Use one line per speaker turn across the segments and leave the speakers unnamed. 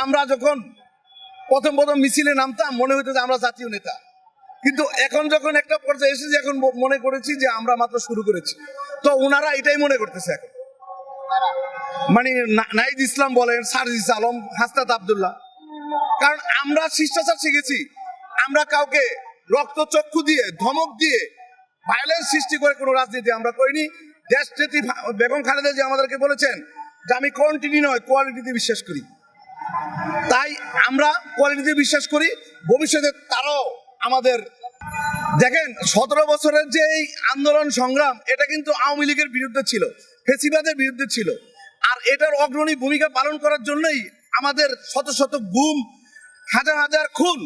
আমরা যখন প্রথম প্রথম মিছিলে নামতাম, মনে হতো যে আমরা জাতীয় নেতা। কিন্তু এখন যখন একটা পর্যায়ে এসেছি, এখন মনে করেছি যে আমরা মাত্র শুরু করেছি। তো ওনারা এটাই মনে করতেছে এখন। মানে নাইদ ইসলাম বলেন, সারজিস আলম, হাসনাত আবদুল্লাহ। কারণ আমরা শিষ্টাচার শিখেছি। আমরা কাউকে রক্ত চক্ষু দিয়ে, ধমক দিয়ে ভায়োলেন্স সৃষ্টি করে কোনো রাজনীতি আমরা করিনি। দেশ বেগম খালেদা যে আমাদেরকে বলেছেন যে, আমি কোয়ান্টিটি নয় কোয়ালিটিতে বিশ্বাস করি। তাই আমরা কোয়ালিটিতে বিশ্বাস করি, ভবিষ্যতে তারাও আমাদের, দেখেন সতেরো বছরের যে এই আন্দোলন সংগ্রাম, এটা কিন্তু আওয়ামী লীগের বিরুদ্ধে ছিল, ফেসিবাদের বিরুদ্ধে ছিল। আর এটার অগ্রণী ভূমিকা পালন করার জন্যই আমাদের শত শত গুম, হাজার হাজার খুন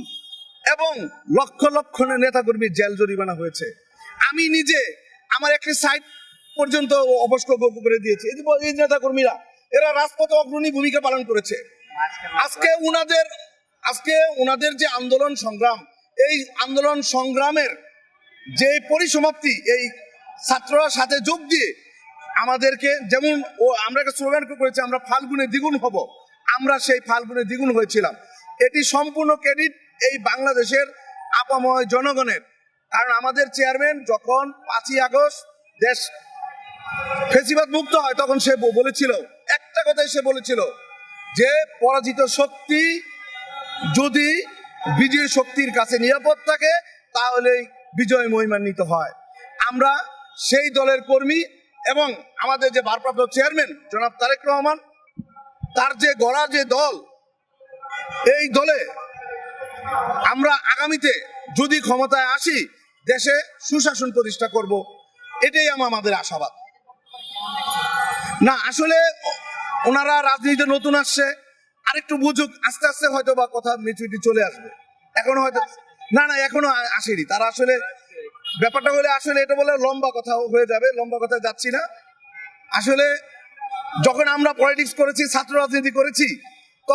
এবং লক্ষ লক্ষ নেতাকর্মীর জেল জরিমানা হয়েছে। আমি নিজে আমার একটি সাইট পর্যন্ত অবস্ক করে দিয়েছি। এই যে নেতাকর্মীরা, এরা রাজপথে অগ্রণী ভূমিকা পালন করেছে। আজকে উনাদের আজকে উনাদের যে আন্দোলন সংগ্রাম, এই আন্দোলন সংগ্রামের যে পরিসমাপ্তি, এই ছাত্ররা সাথে যোগ দিয়ে আমাদেরকে যেমন ও আমরা একটা স্লোগান করেছি, আমরা ফাল্গুনে দ্বিগুণ হব। আমরা সেই ফাল্গুনে দ্বিগুণ হয়েছিলাম। এটি সম্পূর্ণ ক্রেডিট এই বাংলাদেশের আপাময় জনগণের। কারণ আমাদের চেয়ারম্যান যখন পাঁচই আগস্ট দেশ ফেসিবাদ মুক্ত হয়, তখন সে বলেছিল, একটা কথাই সে বলেছিল যে পরাজিত শক্তি যদি বিজয়ী শক্তির কাছে নিরাপদ থাকে, তাহলেই বিজয় মহিমান্বিত হয়। আমরা সেই দলের কর্মী এবং আমাদের যে ভারপ্রাপ্ত চেয়ারম্যান, জনাব তারেক রহমান, তার যে গড়া যে দল, এই দলে আমরা আগামীতে যদি ক্ষমতায় আসি, দেশে সুশাসন প্রতিষ্ঠা করব, এটাই আমাদের আশাবাদ। না, আসলে ওনারা রাজনীতিতে নতুন আসছে, আরেকটু বুঝুক, আস্তে আস্তে হয়তো বা কথা মেচুরিটি চলে আসবে। এখনও হয়তো না না, এখনও আসেনি। তারা আসলে ব্যাপারটা হলে আসলে এটা বলে লম্বা কথা হয়ে যাবে, লম্বা কথা যাচ্ছি না। আসলে যখন আমরা পলিটিক্স করেছি, ছাত্র রাজনীতি করেছি